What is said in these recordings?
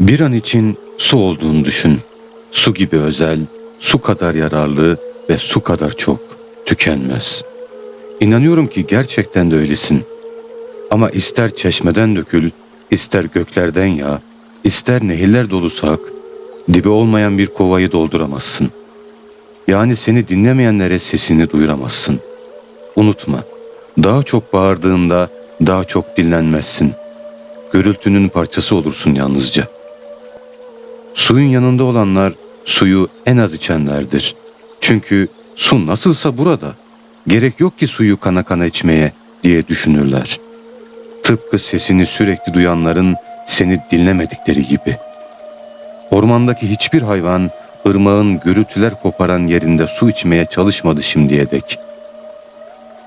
Bir an için su olduğunu düşün. Su gibi özel, su kadar yararlı ve su kadar çok tükenmez. İnanıyorum ki gerçekten de öylesin. Ama ister çeşmeden dökül, ister göklerden yağ, ister nehirler dolusu ak, dibi olmayan bir kovayı dolduramazsın. Yani seni dinlemeyenlere sesini duyuramazsın. Unutma, daha çok bağırdığında daha çok dinlenmezsin. Gürültünün parçası olursun yalnızca. Suyun yanında olanlar suyu en az içenlerdir. Çünkü su nasılsa burada. Gerek yok ki suyu kana kana içmeye diye düşünürler. Tıpkı sesini sürekli duyanların seni dinlemedikleri gibi. Ormandaki hiçbir hayvan ırmağın gürültüler koparan yerinde su içmeye çalışmadı şimdiye dek.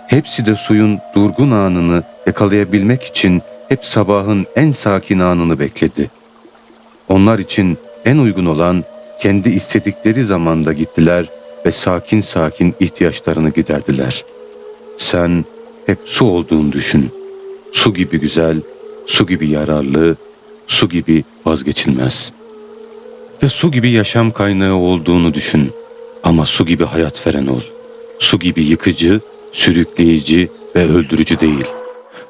Hepsi de suyun durgun anını yakalayabilmek için hep sabahın en sakin anını bekledi. Onlar için en uygun olan kendi istedikleri zamanda gittiler ve sakin sakin ihtiyaçlarını giderdiler. Sen hep su olduğunu düşün. Su gibi güzel, su gibi yararlı, su gibi vazgeçilmez. Ve su gibi yaşam kaynağı olduğunu düşün. Ama su gibi hayat veren ol. Su gibi yıkıcı, sürükleyici ve öldürücü değil.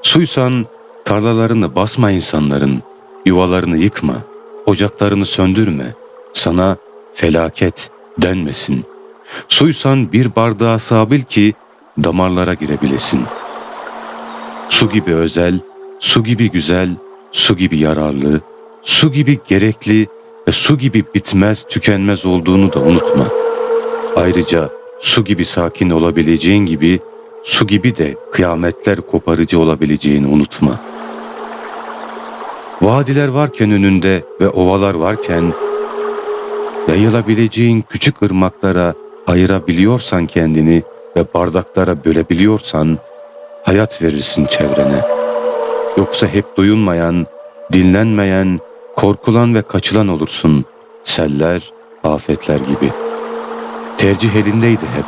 Suysan tarlalarını basma insanların, yuvalarını yıkma, ocaklarını söndürme. Sana felaket denmesin. Suysan bir bardağa sığabil ki damarlara girebilesin. Su gibi özel, su gibi güzel, su gibi yararlı, su gibi gerekli ve su gibi bitmez tükenmez olduğunu da unutma. Ayrıca su gibi sakin olabileceğin gibi su gibi de kıyametler koparıcı olabileceğini unutma. Vadiler varken önünde ve ovalar varken yayılabileceğin küçük ırmaklara ayırabiliyorsan kendini ve bardaklara bölebiliyorsan hayat verirsin çevrene. Yoksa hep duyulmayan, dinlenmeyen, korkulan ve kaçılan olursun. Seller, afetler gibi. Tercih elindeydi hep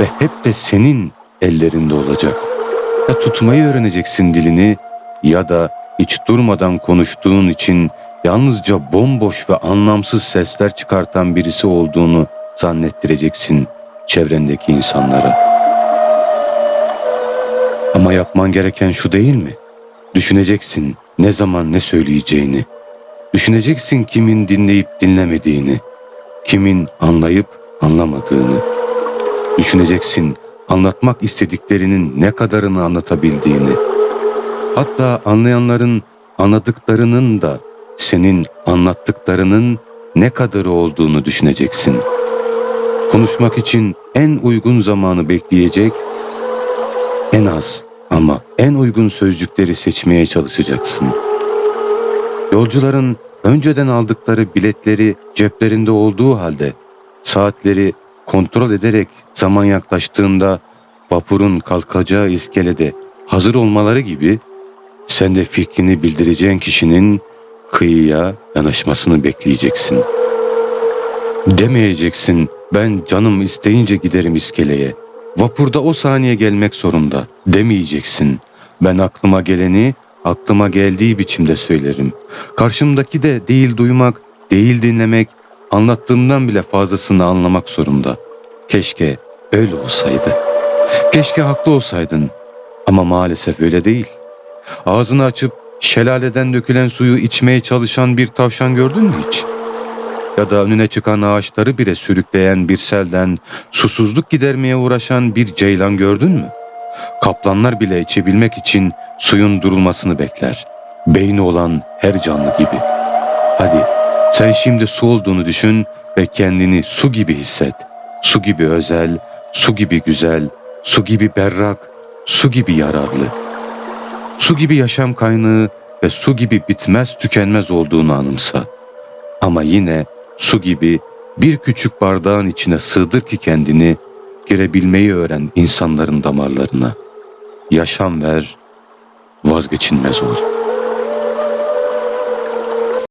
ve hep de senin ellerinde olacak. Ya tutmayı öğreneceksin dilini ya da hiç durmadan konuştuğun için yalnızca bomboş ve anlamsız sesler çıkartan birisi olduğunu zannettireceksin çevrendeki insanlara. Ama yapman gereken şu değil mi? Düşüneceksin ne zaman ne söyleyeceğini. Düşüneceksin kimin dinleyip dinlemediğini. Kimin anlayıp anlamadığını. Düşüneceksin anlatmak istediklerinin ne kadarını anlatabildiğini. Hatta anlayanların anladıklarının da senin anlattıklarının ne kadarı olduğunu düşüneceksin. Konuşmak için en uygun zamanı bekleyecek, en az ama en uygun sözcükleri seçmeye çalışacaksın. Yolcuların önceden aldıkları biletleri ceplerinde olduğu halde saatleri kontrol ederek zaman yaklaştığında vapurun kalkacağı iskelede hazır olmaları gibi sen de fikrini bildireceğin kişinin kıyıya yanaşmasını bekleyeceksin. Demeyeceksin ben canım isteyince giderim iskeleye. Vapurda o saniye gelmek zorunda demeyeceksin. Ben aklıma geleni aklıma geldiği biçimde söylerim. Karşımdaki de değil duymak, değil dinlemek, anlattığımdan bile fazlasını anlamak zorunda. Keşke öyle olsaydı. Keşke haklı olsaydın. Ama maalesef öyle değil. Ağzını açıp şelaleden dökülen suyu içmeye çalışan bir tavşan gördün mü hiç? Ya da önüne çıkan ağaçları bile sürükleyen bir selden susuzluk gidermeye uğraşan bir ceylan gördün mü? Kaplanlar bile içebilmek için suyun durulmasını bekler. Beyni olan her canlı gibi. Hadi sen şimdi su olduğunu düşün ve kendini su gibi hisset. Su gibi özel, su gibi güzel, su gibi berrak, su gibi yararlı. Su gibi yaşam kaynağı ve su gibi bitmez tükenmez olduğunu anımsa. Ama yine su gibi bir küçük bardağın içine sığdır ki kendini girebilmeyi öğren insanların damarlarına. Yaşam ver, vazgeçilmez ol.''